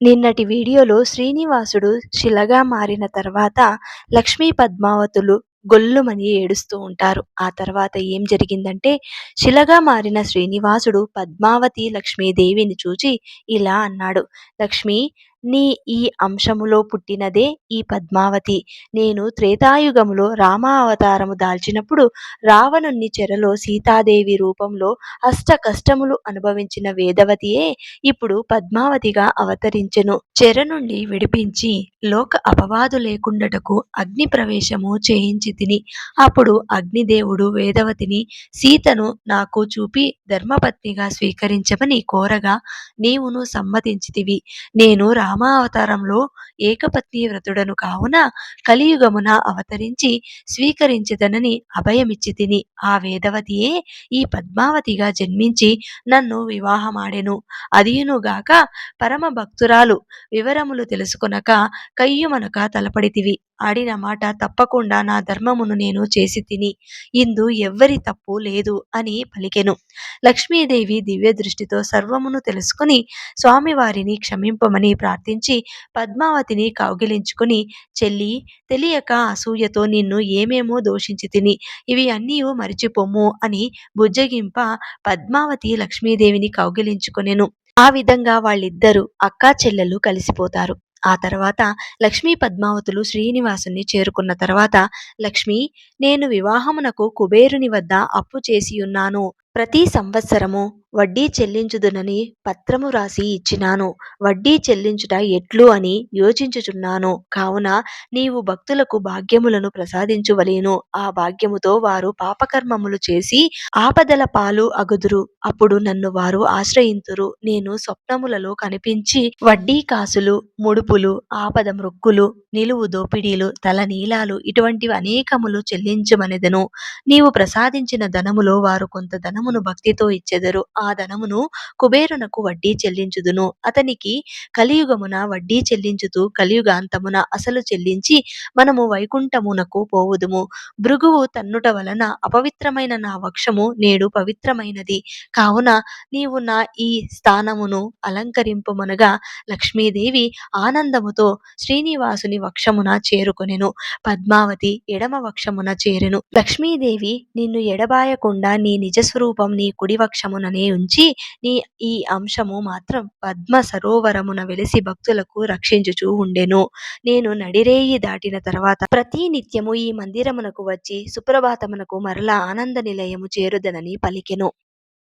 నిన్నటి వీడియోలో శ్రీనివాసుడు శిలగా మారిన తర్వాత లక్ష్మీ పద్మావతులు గొల్లుమని ఏడుస్తూ ఉంటారు. ఆ తర్వాత ఏం జరిగిందంటే శిలగా మారిన శ్రీనివాసుడు పద్మావతి లక్ష్మీదేవిని చూచి ఇలా అన్నాడు. లక్ష్మి నీ ఈ అంశములో పుట్టినదే ఈ పద్మావతి. నేను త్రేతాయుగములో రామ అవతారము దాల్చినప్పుడు రావణుని చెరలో సీతాదేవి రూపంలో అష్ట కష్టములు అనుభవించిన వేదవతియే ఇప్పుడు పద్మావతిగా అవతరించెను. చెర నుండి విడిపించి లోక అపవాదు లేకుండటకు అగ్ని ప్రవేశము చేయించి తిని. అప్పుడు అగ్నిదేవుడు వేదవతిని సీతను నాకు చూపి ధర్మపత్నిగా స్వీకరించమని కోరగా నీవును సమ్మతించితివి. నేను రామావతారంలో ఏకపత్ని వ్రతుడను కావున కలియుగమున అవతరించి స్వీకరించదనని అభయమిచ్చి తిని ఆ వేదవతియే ఈ పద్మావతిగా జన్మించి నన్ను వివాహమాడెను. అదియునుగాక పరమ భక్తురాలు వివరములు తెలుసుకొనక కయ్యుమనక తలపడితివి. ఆడిన మాట తప్పకుండా నా ధర్మమును నేను చేసి తిని ఇందు ఎవ్వరి తప్పు లేదు అని పలికెను. లక్ష్మీదేవి దివ్య దృష్టితో సర్వమును తెలుసుకుని స్వామివారిని క్షమింపమని ప్రార్థించి పద్మావతిని కౌగిలించుకుని చెల్లి తెలియక అసూయతో నిన్ను ఏమేమో దోషించి తిని ఇవి అన్నీ మరిచిపోము అని బుజ్జగింప పద్మావతి లక్ష్మీదేవిని కౌగిలించుకొనెను. ఆ విధంగా వాళ్ళిద్దరూ అక్కా చెల్లెలు కలిసిపోతారు. ఆ తర్వాత లక్ష్మీ పద్మావతులు శ్రీనివాసుని చేరుకున్న తర్వాత లక్ష్మి నేను వివాహమునకు కుబేరుని వద్ద అప్పు చేసి ఉన్నాను ప్రతి సంవత్సరము వడ్డీ చెల్లించుదునని పత్రము రాసి ఇచ్చినాను. వడ్డీ చెల్లించుట ఎట్లు అని యోచించుచున్నాను. కావున నీవు భక్తులకు భాగ్యములను ప్రసాదించువలేను. ఆ భాగ్యముతో వారు పాపకర్మములు చేసి ఆపదల పాలు అగుదురు. అప్పుడు నన్ను వారు ఆశ్రయింతురు. నేను స్వప్నములలో కనిపించి వడ్డీ కాసులు ముడుపులు ఆపద మృక్కులు నిలువు దోపిడీలు తల నీలాలు ఇటువంటివి అనేకములు చెల్లించమనెదను. నీవు ప్రసాదించిన ధనములో వారు కొంత ధనమును భక్తితో ఇచ్చెదరు. ఆ ఆ ధనమును కుబేరునకు వడ్డీ చెల్లించుదును. అతనికి కలియుగమున వడ్డీ చెల్లించుతూ కలియుగాంతమున అసలు చెల్లించి మనము వైకుంఠమునకు పోవుదుము. భృగువు తన్నుట వలన అపవిత్రమైన నా వక్షము నేడు పవిత్రమైనది. కావున నీవు నా ఈ స్థానమును అలంకరింపుమనగా లక్ష్మీదేవి ఆనందముతో శ్రీనివాసుని వక్షమున చేరుకొనెను. పద్మావతి ఎడమ వక్షమున చేరెను. లక్ష్మీదేవి నిన్ను ఎడబాయకుండా నీ నిజస్వరూపం నీ కుడి నుంచి నీ ఈ అంశము మాత్రం పద్మ సరోవరమున వెలిసి భక్తులకు రక్షించుచూ ఉండెను. నేను నడిరేయి దాటిన తర్వాత ప్రతి నిత్యము ఈ మందిరమునకు వచ్చి సుప్రభాతమునకు మరలా ఆనంద నిలయము చేరుదనని పలికెను.